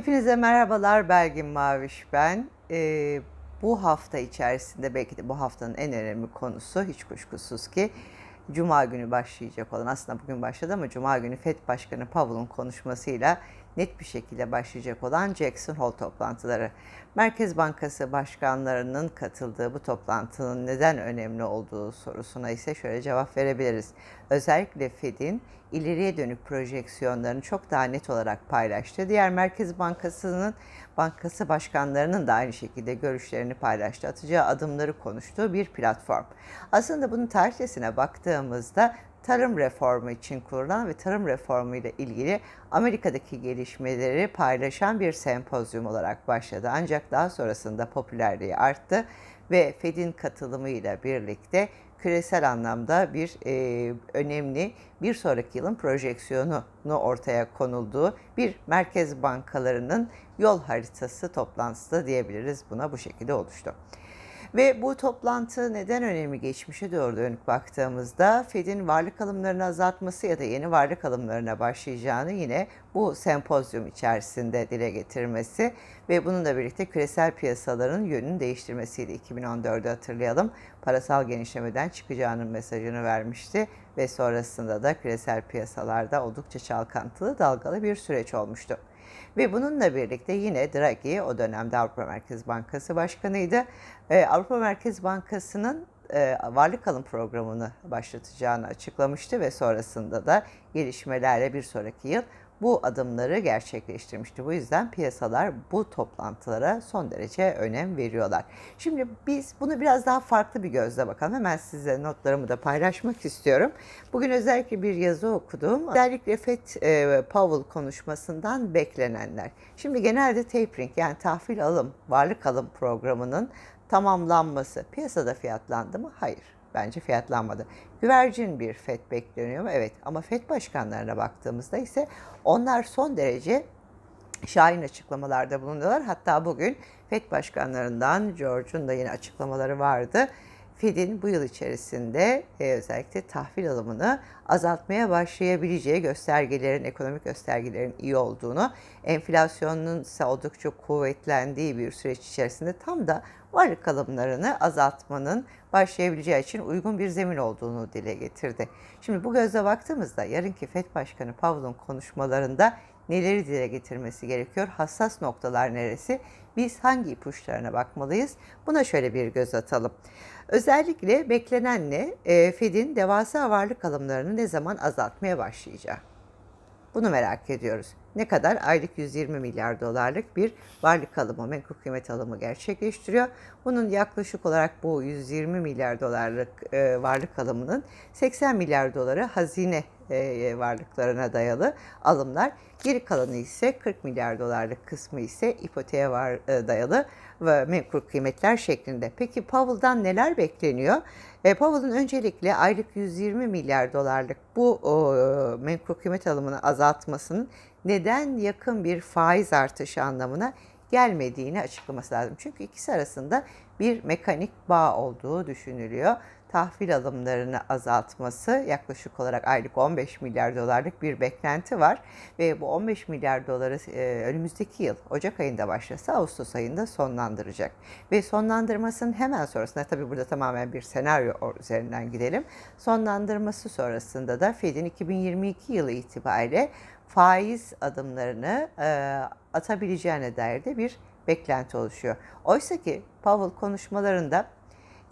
Hepinize merhabalar Belgin Maviş ben. Ee, bu hafta içerisinde belki de bu haftanın en önemli konusu hiç kuşkusuz ki Cuma günü başlayacak olan aslında bugün başladı ama Cuma günü FED Başkanı Powell'ın konuşmasıyla net bir şekilde başlayacak olan Jackson Hole toplantıları. Merkez Bankası başkanlarının katıldığı bu toplantının neden önemli olduğu sorusuna ise şöyle cevap verebiliriz. Özellikle Fed'in ileriye dönük projeksiyonlarını çok daha net olarak paylaştı. Diğer Merkez Bankası'nın bankası başkanlarının da aynı şekilde görüşlerini paylaştı. Atacağı adımları konuştuğu bir platform. Aslında bunun tarihçesine baktığımızda tarım reformu için kurulan ve tarım reformu ile ilgili Amerika'daki gelişmeleri paylaşan bir sempozyum olarak başladı. Ancak daha sonrasında popülerliği arttı ve Fed'in katılımıyla birlikte küresel anlamda bir e, önemli bir sonraki yılın projeksiyonunu ortaya konulduğu bir merkez bankalarının yol haritası toplantısı da diyebiliriz. Buna bu şekilde oluştu. Ve bu toplantı neden önemli geçmişe doğru dönük baktığımızda Fed'in varlık alımlarını azaltması ya da yeni varlık alımlarına başlayacağını yine bu sempozyum içerisinde dile getirmesi ve bununla birlikte küresel piyasaların yönünü değiştirmesiydi. 2014'ü hatırlayalım. Parasal genişlemeden çıkacağının mesajını vermişti ve sonrasında da küresel piyasalarda oldukça çalkantılı, dalgalı bir süreç olmuştu. Ve bununla birlikte yine Draghi o dönemde Avrupa Merkez Bankası Başkanıydı. Ee, Avrupa Merkez Bankası'nın e, varlık alım programını başlatacağını açıklamıştı ve sonrasında da gelişmelerle bir sonraki yıl bu adımları gerçekleştirmişti. Bu yüzden piyasalar bu toplantılara son derece önem veriyorlar. Şimdi biz bunu biraz daha farklı bir gözle bakalım. Hemen size notlarımı da paylaşmak istiyorum. Bugün özellikle bir yazı okudum. Özellikle FED e, Powell konuşmasından beklenenler. Şimdi genelde tapering yani tahvil alım, varlık alım programının tamamlanması piyasada fiyatlandı mı? Hayır. Bence fiyatlanmadı. Güvercin bir FED bekleniyor mu? Evet. Ama FED başkanlarına baktığımızda ise onlar son derece şahin açıklamalarda bulunuyorlar. Hatta bugün FED başkanlarından George'un da yine açıklamaları vardı. Fed'in bu yıl içerisinde e, özellikle tahvil alımını azaltmaya başlayabileceği göstergelerin, ekonomik göstergelerin iyi olduğunu, enflasyonun ise oldukça kuvvetlendiği bir süreç içerisinde tam da varlık alımlarını azaltmanın başlayabileceği için uygun bir zemin olduğunu dile getirdi. Şimdi bu gözle baktığımızda yarınki FED Başkanı Powell'ın konuşmalarında neleri dile getirmesi gerekiyor? Hassas noktalar neresi? Biz hangi ipuçlarına bakmalıyız? Buna şöyle bir göz atalım. Özellikle beklenen ne? E, Fed'in devasa varlık alımlarını ne zaman azaltmaya başlayacağı. Bunu merak ediyoruz. Ne kadar? Aylık 120 milyar dolarlık bir varlık alımı, menkul kıymet alımı gerçekleştiriyor. Bunun yaklaşık olarak bu 120 milyar dolarlık e, varlık alımının 80 milyar doları hazine e, varlıklarına dayalı alımlar. Geri kalanı ise 40 milyar dolarlık kısmı ise ipoteğe var, e, dayalı ve menkul kıymetler şeklinde. Peki Powell'dan neler bekleniyor? E, Powell'ın öncelikle aylık 120 milyar dolarlık bu o, menkul kıymet alımını azaltmasının neden yakın bir faiz artışı anlamına gelmediğini açıklaması lazım. Çünkü ikisi arasında bir mekanik bağ olduğu düşünülüyor. Tahvil alımlarını azaltması yaklaşık olarak aylık 15 milyar dolarlık bir beklenti var ve bu 15 milyar doları e, önümüzdeki yıl Ocak ayında başlasa Ağustos ayında sonlandıracak. Ve sonlandırmasının hemen sonrasında tabii burada tamamen bir senaryo üzerinden gidelim. Sonlandırması sonrasında da Fed'in 2022 yılı itibariyle faiz adımlarını e, atabileceğine dair de bir beklenti oluşuyor. Oysa ki Powell konuşmalarında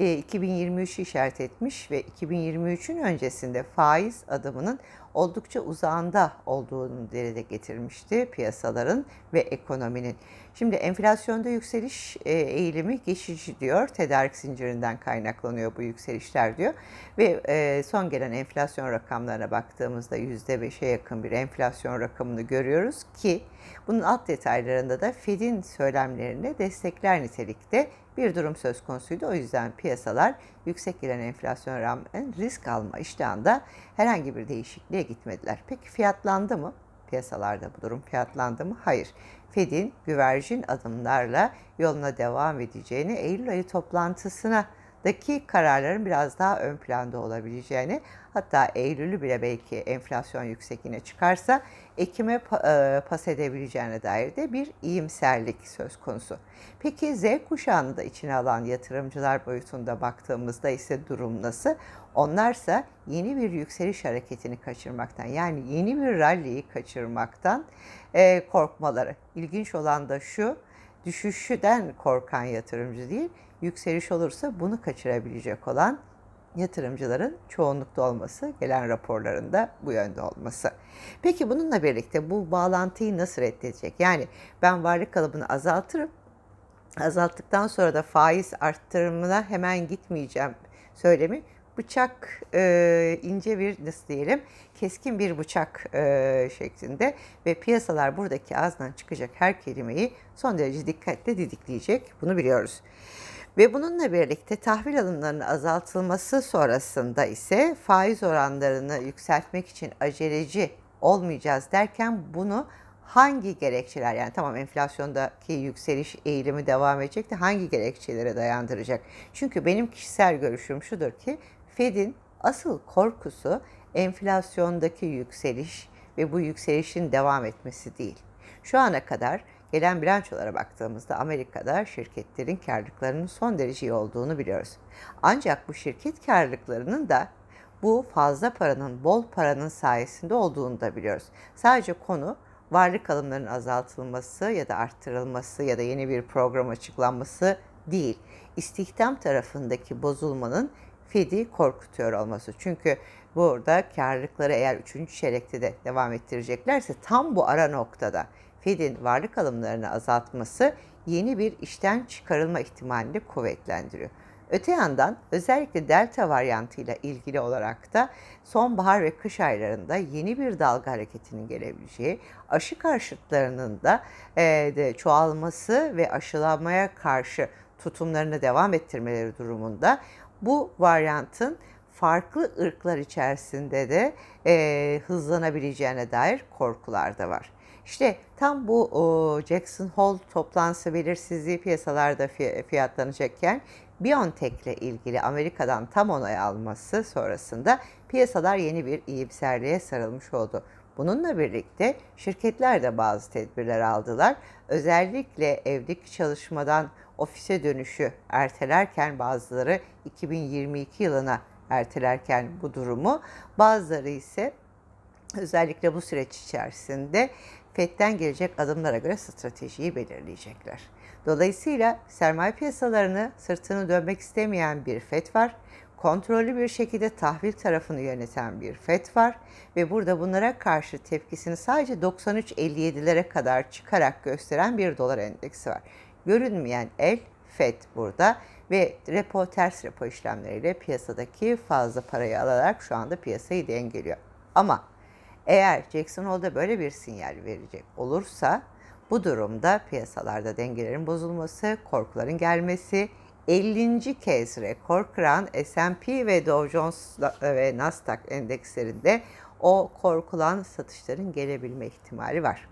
2023'ü e, işaret etmiş ve 2023'ün öncesinde faiz adımının oldukça uzağında olduğunu dile getirmişti piyasaların ve ekonominin. Şimdi enflasyonda yükseliş e, eğilimi geçici diyor. Tedarik zincirinden kaynaklanıyor bu yükselişler diyor. Ve e, son gelen enflasyon rakamlarına baktığımızda %5'e yakın bir enflasyon rakamını görüyoruz ki bunun alt detaylarında da Fed'in söylemlerini destekler nitelikte bir durum söz konusuydu. O yüzden piyasalar yüksek gelen enflasyon rağmen risk alma iştahında herhangi bir değişikliğe gitmediler. Peki fiyatlandı mı? Piyasalarda bu durum fiyatlandı mı? Hayır. Fed'in güvercin adımlarla yoluna devam edeceğini Eylül ayı toplantısına daki kararların biraz daha ön planda olabileceğini hatta Eylül'ü bile belki enflasyon yüksek yine çıkarsa Ekim'e e, pas edebileceğine dair de bir iyimserlik söz konusu. Peki Z kuşağını da içine alan yatırımcılar boyutunda baktığımızda ise durum nasıl? Onlarsa yeni bir yükseliş hareketini kaçırmaktan yani yeni bir rally'yi kaçırmaktan e, korkmaları. İlginç olan da şu düşüşüden korkan yatırımcı değil, yükseliş olursa bunu kaçırabilecek olan yatırımcıların çoğunlukta olması, gelen raporlarında bu yönde olması. Peki bununla birlikte bu bağlantıyı nasıl reddedecek? Yani ben varlık kalıbını azaltırım, azalttıktan sonra da faiz arttırımına hemen gitmeyeceğim söylemi bıçak e, ince bir nasıl diyelim keskin bir bıçak e, şeklinde ve piyasalar buradaki ağzından çıkacak her kelimeyi son derece dikkatle didikleyecek bunu biliyoruz. Ve bununla birlikte tahvil alımlarının azaltılması sonrasında ise faiz oranlarını yükseltmek için aceleci olmayacağız derken bunu hangi gerekçeler yani tamam enflasyondaki yükseliş eğilimi devam edecek de hangi gerekçelere dayandıracak? Çünkü benim kişisel görüşüm şudur ki Fed'in asıl korkusu enflasyondaki yükseliş ve bu yükselişin devam etmesi değil. Şu ana kadar gelen bilançolara baktığımızda Amerika'da şirketlerin karlılıklarının son derece iyi olduğunu biliyoruz. Ancak bu şirket karlılıklarının da bu fazla paranın, bol paranın sayesinde olduğunu da biliyoruz. Sadece konu varlık alımlarının azaltılması ya da arttırılması ya da yeni bir program açıklanması değil. İstihdam tarafındaki bozulmanın Fed'i korkutuyor olması. Çünkü burada karlılıkları eğer 3. çeyrekte de devam ettireceklerse tam bu ara noktada Fed'in varlık alımlarını azaltması yeni bir işten çıkarılma ihtimalini kuvvetlendiriyor. Öte yandan özellikle delta varyantıyla ilgili olarak da sonbahar ve kış aylarında yeni bir dalga hareketinin gelebileceği, aşı karşıtlarının da e, de çoğalması ve aşılanmaya karşı tutumlarını devam ettirmeleri durumunda bu varyantın farklı ırklar içerisinde de e, hızlanabileceğine dair korkular da var. İşte tam bu o, Jackson Hole toplantısı belirsizliği piyasalarda fiyatlanacakken BioNTech ile ilgili Amerika'dan tam onay alması sonrasında piyasalar yeni bir iyimserliğe sarılmış oldu. Bununla birlikte şirketler de bazı tedbirler aldılar. Özellikle evdeki çalışmadan ofise dönüşü ertelerken bazıları 2022 yılına ertelerken bu durumu bazıları ise özellikle bu süreç içerisinde FED'den gelecek adımlara göre stratejiyi belirleyecekler. Dolayısıyla sermaye piyasalarını sırtını dönmek istemeyen bir FED var. Kontrollü bir şekilde tahvil tarafını yöneten bir FED var ve burada bunlara karşı tepkisini sadece 93.57'lere kadar çıkarak gösteren bir dolar endeksi var. Görünmeyen el FED burada ve repo ters repo işlemleriyle piyasadaki fazla parayı alarak şu anda piyasayı dengeliyor. Ama eğer Jackson Hole'da böyle bir sinyal verecek olursa bu durumda piyasalarda dengelerin bozulması, korkuların gelmesi, 50. kez rekor kıran S&P ve Dow Jones ve Nasdaq endekslerinde o korkulan satışların gelebilme ihtimali var.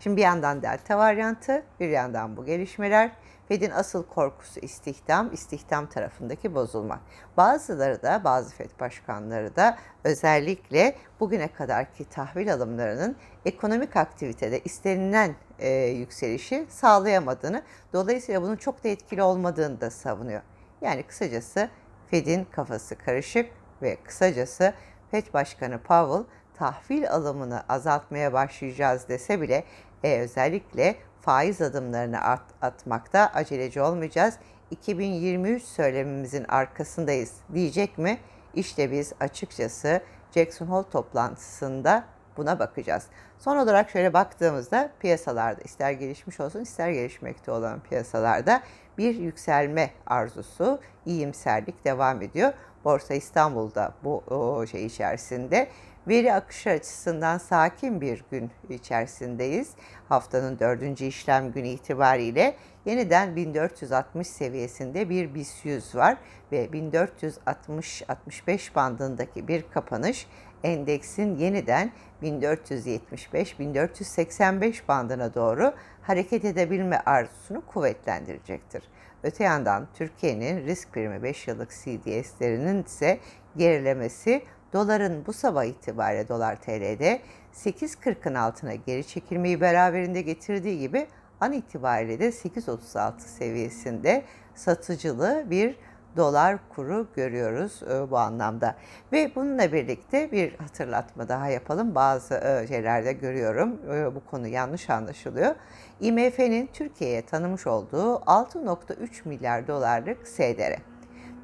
Şimdi bir yandan delta varyantı, bir yandan bu gelişmeler. Fed'in asıl korkusu istihdam, istihdam tarafındaki bozulma. Bazıları da, bazı Fed başkanları da özellikle bugüne kadarki tahvil alımlarının ekonomik aktivitede istenilen e, yükselişi sağlayamadığını, dolayısıyla bunun çok da etkili olmadığını da savunuyor. Yani kısacası Fed'in kafası karışık ve kısacası Fed Başkanı Powell tahvil alımını azaltmaya başlayacağız dese bile e, özellikle faiz adımlarını at, atmakta aceleci olmayacağız. 2023 söylemimizin arkasındayız diyecek mi? İşte biz açıkçası Jackson Hole toplantısında buna bakacağız. Son olarak şöyle baktığımızda piyasalarda ister gelişmiş olsun ister gelişmekte olan piyasalarda bir yükselme arzusu, iyimserlik devam ediyor. Borsa İstanbul'da bu şey içerisinde Veri akışı açısından sakin bir gün içerisindeyiz. Haftanın dördüncü işlem günü itibariyle yeniden 1460 seviyesinde bir BIST 100 var ve 1460-65 bandındaki bir kapanış endeksin yeniden 1475-1485 bandına doğru hareket edebilme arzusunu kuvvetlendirecektir. Öte yandan Türkiye'nin risk primi 5 yıllık CDS'lerinin ise gerilemesi doların bu sabah itibariyle dolar TL'de 8.40'ın altına geri çekilmeyi beraberinde getirdiği gibi an itibariyle de 8.36 seviyesinde satıcılı bir dolar kuru görüyoruz e, bu anlamda. Ve bununla birlikte bir hatırlatma daha yapalım. Bazı e, şeylerde görüyorum e, bu konu yanlış anlaşılıyor. IMF'nin Türkiye'ye tanımış olduğu 6.3 milyar dolarlık SDR.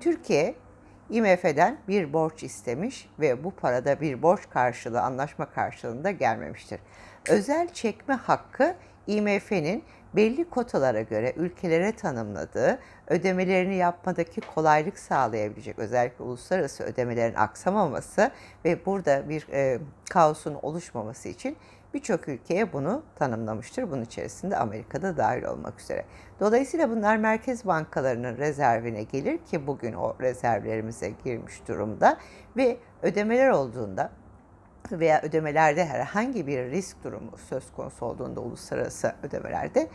Türkiye IMF'den bir borç istemiş ve bu parada bir borç karşılığı, anlaşma karşılığında gelmemiştir. Özel çekme hakkı IMF'nin belli kotalara göre ülkelere tanımladığı ödemelerini yapmadaki kolaylık sağlayabilecek özellikle uluslararası ödemelerin aksamaması ve burada bir e, kaosun oluşmaması için birçok ülkeye bunu tanımlamıştır. Bunun içerisinde Amerika'da dahil olmak üzere. Dolayısıyla bunlar merkez bankalarının rezervine gelir ki bugün o rezervlerimize girmiş durumda ve ödemeler olduğunda veya ödemelerde herhangi bir risk durumu söz konusu olduğunda uluslararası ödemelerde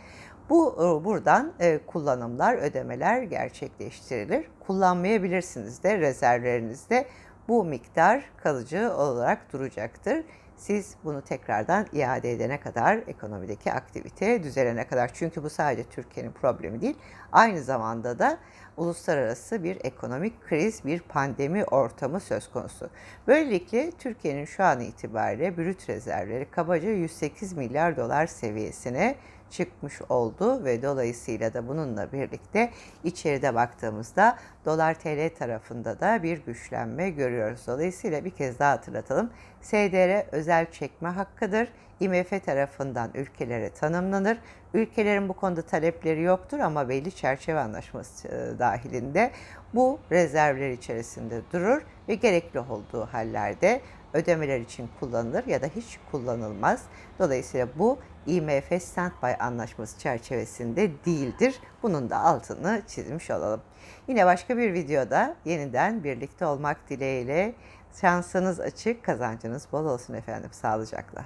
bu e, buradan e, kullanımlar, ödemeler gerçekleştirilir. Kullanmayabilirsiniz de rezervlerinizde bu miktar kalıcı olarak duracaktır. Siz bunu tekrardan iade edene kadar ekonomideki aktivite düzelene kadar. Çünkü bu sadece Türkiye'nin problemi değil. Aynı zamanda da uluslararası bir ekonomik kriz, bir pandemi ortamı söz konusu. Böylelikle Türkiye'nin şu an itibariyle brüt rezervleri kabaca 108 milyar dolar seviyesine çıkmış oldu ve dolayısıyla da bununla birlikte içeride baktığımızda dolar TL tarafında da bir güçlenme görüyoruz. Dolayısıyla bir kez daha hatırlatalım. SDR özel çekme hakkıdır. IMF tarafından ülkelere tanımlanır. Ülkelerin bu konuda talepleri yoktur ama belli çerçeve anlaşması e, dahilinde bu rezervler içerisinde durur ve gerekli olduğu hallerde ödemeler için kullanılır ya da hiç kullanılmaz. Dolayısıyla bu IMF Standby Anlaşması çerçevesinde değildir. Bunun da altını çizmiş olalım. Yine başka bir videoda yeniden birlikte olmak dileğiyle şansınız açık, kazancınız bol olsun efendim. Sağlıcakla.